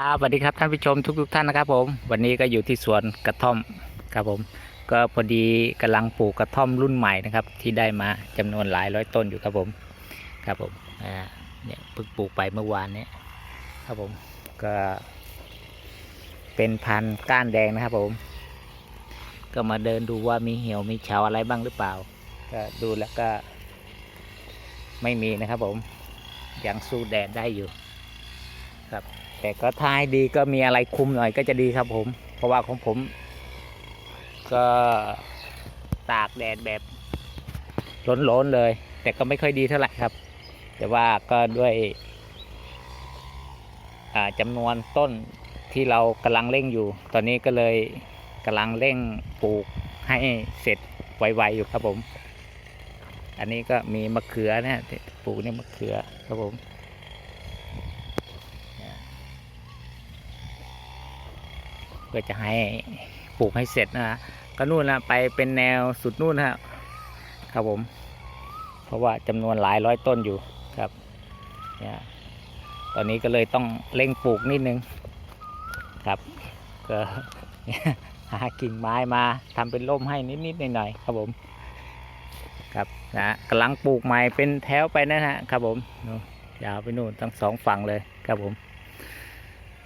ครับสวัสดีครับท่านผู้ชมทุกๆท่านนะครับ ผม วันนี้ก็อยู่ที่สวนกระท่อมครับผม ก็พอดีกำลังปลูกกระท่อมรุ่นใหม่นะครับ ที่ได้มาจำนวนหลายร้อยต้นอยู่ครับผม ครับผมอ่าเนี่ยเพิ่งปลูกไปเมื่อวานเนี้ครับผมก็ เป็นพันธุ์ก้านแดงนะครับ ผม ก็มาเดินดูว่ามีเหี่ยวมีเฉาอะไรบ้างหรือเปล่า ก็ดูแล้วก็ ไม่มีนะครับ ผมยังสู้แดดได้อยู่ แต่ก็ท้ายดีก็มีอะไรคุมหน่อยก็จะดีครับผม เพราะว่าของผม ก็ตากแดดแบบล้นๆเลย แต่ก็ไม่ค่อยดีเท่าไหร่ครับ แต่ว่าก็ด้วยจำนวนต้นที่เรากำลังเร่งอยู่ ตอนนี้ก็เลยกำลังเร่งปลูกให้เสร็จไวๆอยู่ครับผม อันนี้ก็มีมะเขือนะที่ปลูกนี่มะเขือครับผม พื่อจะให้ปลูกให้เสร็จนะฮะก็นู่นนะไปเป็นแนวสุดนู่นฮะครับผม เพราะว่าจำนวนหลายร้อยต้นอยู่ครับเนี่ยตอนนี้ก็เลยต้องเร่งปลูกนิดนึงครับ ก็หากิ่งไม้มาทำเป็นร่มให้นิดๆหน่อยๆครับผมครับนะกำลังปลูกใหม่เป็นแถวไปนะฮะครับผมยาวไปนู่นทั้งสองฝั่งเลยครับผม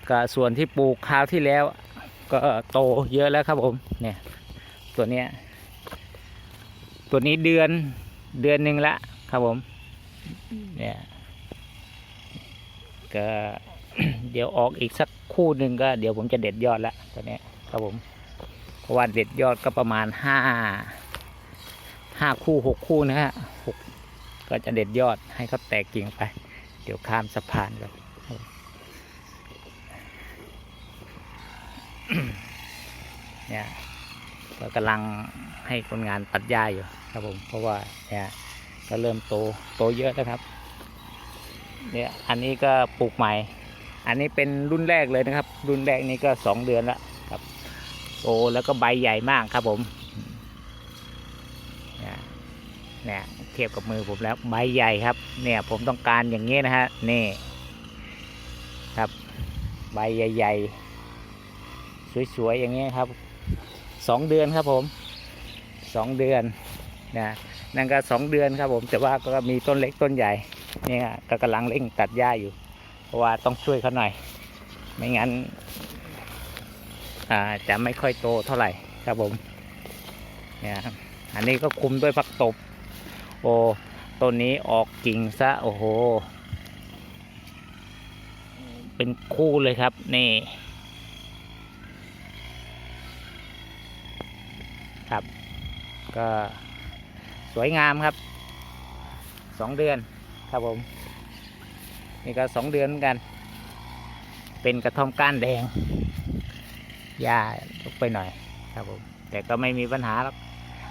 ก็ส่วนที่ปลูกคราวที่แล้ว ก็โตเยอะแล้วครับผมเนี่ยตัวเนี้ยตัวนี้เดือนเดือนหนึ่งละครับผมเนี่ยก็เดี๋ยวออกอีกสักคู่หนึ่งก็เดี๋ยวผมจะเด็ดยอดละตัวเนี้ยครับผมเพราะว่าเด็ดยอดก็ประมาณห้าห้าคู่หกคู่นะฮะหกก็จะเด็ดยอดให้เขาแตกกิ่งไป เดี๋ยวข้ามสะพานกัน เนี่ยก็กำลังให้คนงานตัดหญ้าอยู่ครับผม เพราะว่าเนี่ยก็เริ่มโตโตเยอะแล้วครับ เนี่ยอันนี้ก็ปลูกใหม่ อันนี้เป็นรุ่นแรกเลยนะครับ รุ่นแรกนี้ก็สองเดือนแล้วครับโตแล้วก็ใบใหญ่มากครับผมเนี่ยเนี่ยเทียบกับมือผมแล้วใบใหญ่ครับ เนี่ยผมต้องการอย่างนี้นะฮะนี่ครับ ใบใหญ่ ๆ สวยๆอย่างนี้ครับสองเดือนครับผมสองเดือนนะนั่นก็สองเดือนครับผม แต่ว่าก็มีต้นเล็กต้นใหญ่นี่ก็กำลังเร่งตัดหญ้าอยู่ เพราะว่าต้องช่วยเขาหน่อย ไม่งั้นอาจะไม่ค่อยโตเท่าไหร่ครับผมเนี่ยอันนี้ก็คุมด้วยผักตบ โอ้ต้นนี้ออกกิ่งซะโอ้โห เป็นคู่เลยครับนี่ ครับ ก็สวยงามครับสองเดือนครับผม นี่ก็สองเดือนเหมือนกัน เป็นกระท่อมก้านแดงหญ้าลกไปหน่อยครับผม แต่ก็ไม่มีปัญหาหรอก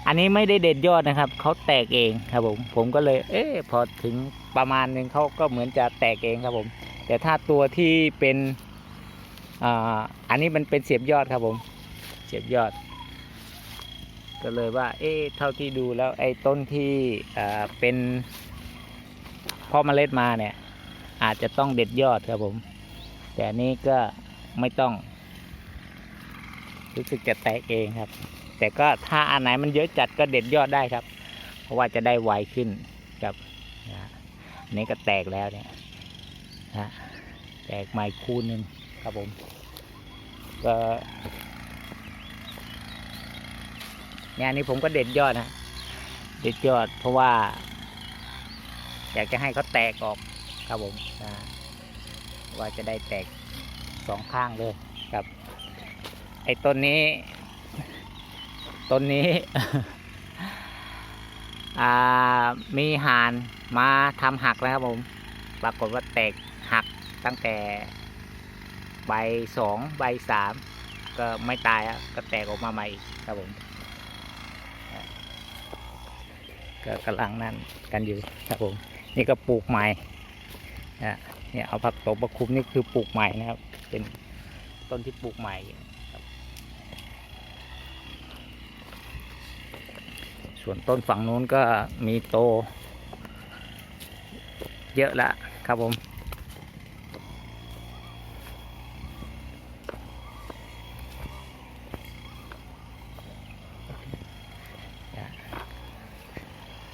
อันนี้ไม่ได้เด็ดยอดนะครับ เขาแตกเองครับผม ผมก็เลย เอ๊ะพอถึงประมาณหนึ่งเขาก็เหมือนจะแตกเองครับผม แต่ถ้าตัวที่เป็นอ่าอันนี้มันเป็นเสียบยอดครับผม เสียบยอด ก็เลยว่า เอ๊ะเท่าที่ดูแล้วไอ้ต้นที่เป็นพ่อเมล็ดมาเนี่ย อาจจะต้องเด็ดยอดครับผม แต่นี้ก็ไม่ต้อง รู้สึกจะแตกเองครับ แต่ก็ถ้าอันไหนมันเยอะจัดก็เด็ดยอดได้ครับ เพราะว่าจะได้ไวขึ้นครับนะอันนี้ก็แตกแล้วเนี่ยนะแตกใหม่คู่หนึ่งครับผม ก็ เนี่ยอันนี้ผมก็เด็ดยอดนะเด็ดยอดเพราะว่า อยากจะให้เขาแตกออกครับผมว่าจะได้แตกสองข้างเลยครับ ไอ้ต้นนี้ต้นนี้มีห่านมาทำหักแล้วครับผม ปรากฏว่าแตกหักตั้งแต่ใบสองใบสามก็ไม่ตายก็แตกออกมาใหม่อีกครับผม ก็กำลังนั่นกันอยู่ครับผมนี่ก็ปลูกใหม่นะเนี่ยเอาผักตบมาคุมนี่คือปลูกใหม่นะครับ เป็นต้นที่ปลูกใหม่ส่วนต้นฝั่งนู้นก็มีโต เยอะแล้วครับผม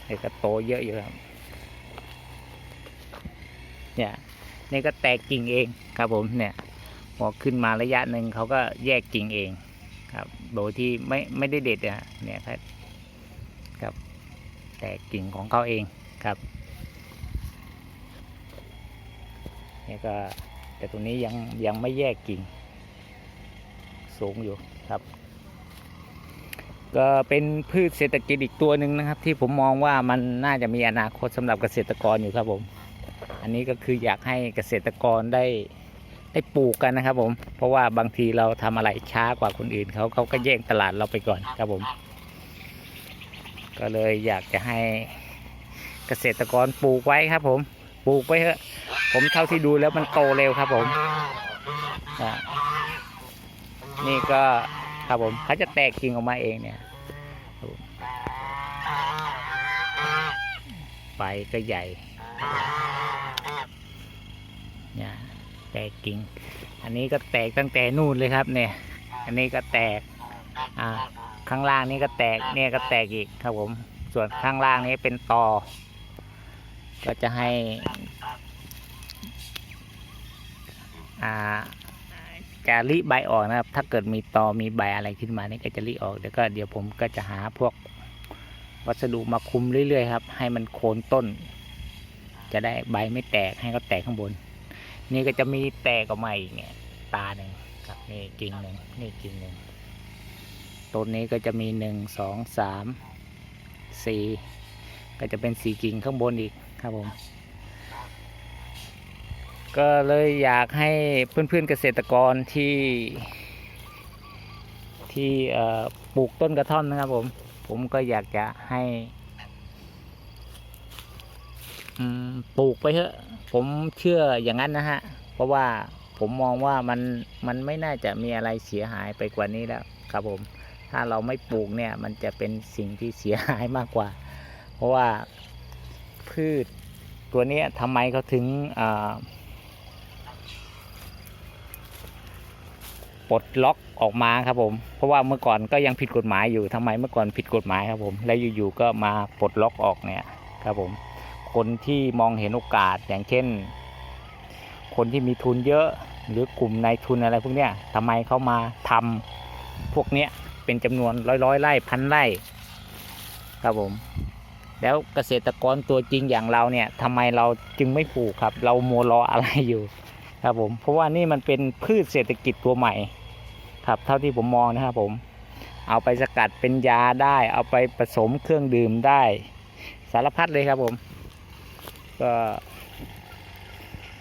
แต่ก็โตเยอะอยู่ครับ เนี่ยนี่ก็แตกกิ่งเองครับผมเนี่ยพอขึ้นมาระยะหนึ่งเขาก็แยกกิ่งเองครับ โดยที่ไม่ไม่ได้เด็ดอะเนี่ยครับครับแตกกิ่งของเขาเองครับเนี่ยก็แต่ตรงนี้ยังยังไม่แยกกิ่งสูงอยู่ครับ ก็เป็นพืชเศรษฐกิจอีกตัวหนึ่งนะครับ ที่ผมมองว่ามันน่าจะมีอนาคตสำหรับเกษตรกรอยู่ครับผม อันนี้ก็คืออยากให้เกษตรกรได้ได้ปลูกกันนะครับ ผม เพราะว่าบางทีเราทำอะไรช้ากว่าคนอื่นเขาเขาก็แย่งตลาดเราไปก่อนครับผม ก็เลยอยากจะให้เกษตรกรปลูกไว้ครับ ผม ปลูกไว้เถอะ ผมเท่าที่ดูแล้วมันโตเร็วครับผม นี่ก็ ครับผมเขาจะแตกกิ่งออกมาเองเนี่ยครับผมใบก็ใหญ่เนี่ยแตกกิ่ง อันนี้ก็แตกตั้งแต่นู่นเลยครับเนี่ย อันนี้ก็แตก อ่า ข้างล่างนี้ก็แตก เนี่ยก็แตกอีกครับผม ส่วนข้างล่างนี้เป็นตอ ก็จะให้ อ่า จะริใบออกนะครับ ถ้าเกิดมีตอมีใบอะไรขึ้นมานี่ก็จะริออกเดี๋ยวก็เดี๋ยวผมก็จะหาพวกวัสดุมาคุมเรื่อยๆครับ ให้มันโคนต้น จะได้ใบไม่แตกให้เขาแตกข้างบน นี่ก็จะมีแตกออกมาอีกเนี่ยตาหนึ่งครับนี่กิ่งหนึ่งนี่กิ่งหนึ่งต้นนี้ก็จะมีหนึ่งสองสามสี่ก็จะเป็นสี่กิ่งข้างบนอีกครับผม ก็เลยอยากให้เพื่อนๆเกษตรกรที่ ที่ปลูกต้นกระท่อมนะครับผม ผมก็อยากจะให้ปลูกไปเถอะ ผมเชื่ออย่างนั้นนะฮะ เพราะว่าผมมองว่ามันมันไม่น่าจะมีอะไรเสียหายไปกว่านี้แล้วครับผม ถ้าเราไม่ปลูกเนี่ย มันจะเป็นสิ่งที่เสียหายมากกว่า เพราะว่าพืชตัวนี้ทำไมเขาถึงอ่า ปลดล็อกออกมาครับผม เพราะว่าเมื่อก่อนก็ยังผิดกฎหมายอยู่ทำไมเมื่อก่อนผิดกฎหมายครับผม แล้วอยู่ๆก็มาปลดล็อกออกเนี่ยครับผม คนที่มองเห็นโอกาสอย่างเช่น คนที่มีทุนเยอะหรือกลุ่มนายทุนอะไรพวกเนี้ยทำไมเขามาทำพวกเนี้ยเป็นจำนวนร้อยๆไร่พันไร่ครับผม แล้วเกษตรกรตัวจริงอย่างเราเนี่ยทำไมเราจึงไม่ปลูกครับ เราโมวรออะไรอยู่ ครับผมเพราะว่านี่มันเป็นพืชเศรษฐกิจตัวใหม่ ครับเท่าที่ผมมองนะครับผมเอาไปสกัดเป็นยาได้ เอาไปผสมเครื่องดื่มได้ สารพัดเลยครับผมก็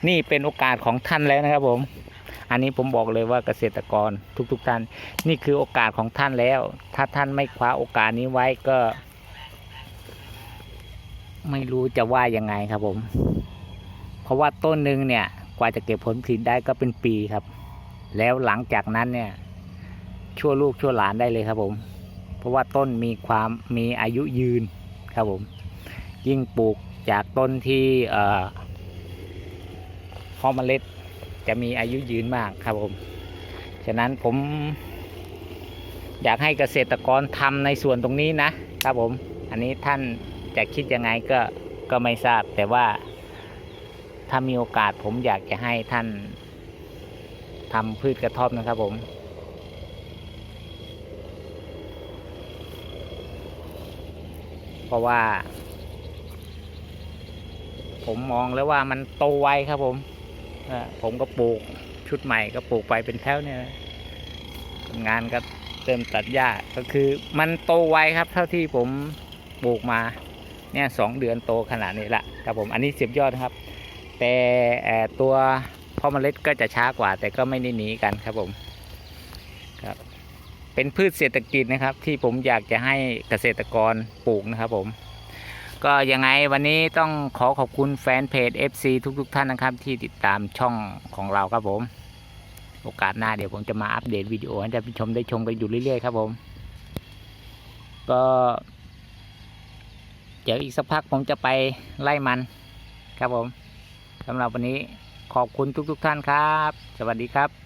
นี่เป็นโอกาสของท่านแล้วนะครับผม อันนี้ผมบอกเลยว่าเกษตรกรทุกๆทท่าน นี่คือโอกาสของท่านแล้ว ถ้าท่านไม่คว้าโอกาสนี้ไว้ก็ ไม่รู้จะว่ายังไงครับผม เพราะว่าต้นหนึ่งเนี่ย ว่าจะเก็บผลผลิตได้ก็เป็นปีครับ แล้วหลังจากนั้นเนี่ย ชั่วลูกชั่วหลานได้เลยครับผม เพราะว่าต้นมีความมีอายุยืนครับผม ยิ่งปลูกจากต้นที่เอ่อเพาะเมล็ดจะมีอายุยืนมากครับผม ฉะนั้นผมอยากให้เกษตรกรทำในส่วนตรงนี้นะครับผม อันนี้ท่านจะคิดยังไงก็ก็ไม่ทราบแต่ว่า ถ้ามีโอกาสผมอยากจะให้ท่านทำพืชกระท่อมนะครับผม เพราะว่า ผมมองแล้วว่ามันโตไวครับผมผมก็ปลูกชุดใหม่ก็ปลูกไปเป็นแถวเนี่ยงานก็เริ่มตัดหญ้าก็คือมันโตไวครับ เท่าที่ผมปลูกมาเนี่ยสองเดือนโตขนาดนี้ละครับผมอันนี้เสียบยอดครับ แต่ตัวพ่อเมล็ดก็จะช้ากว่า แต่ก็ไม่ได้หนีกันครับผมครับ เป็นพืชเศรษฐกิจนะครับ ที่ผมอยากจะให้เกษตรกรปลูกนะครับผม ก็ยังไงวันนี้ต้องขอขอบคุณแฟนเพจ FC ทุกๆทท่านนะครับ ที่ติดตามช่องของเราครับผม โอกาสหน้าเดี๋ยวผมจะมาอัปเดตวิดีโอให้ท่านผู้ชมได้ชมกันอยู่เรื่อยๆครับผม ก็เดี๋ยวอีกสักพักผมจะไปไล่มันครับผม สำหรับวันนี้ขอบคุณทุกๆทท่านครับ สวัสดีครับ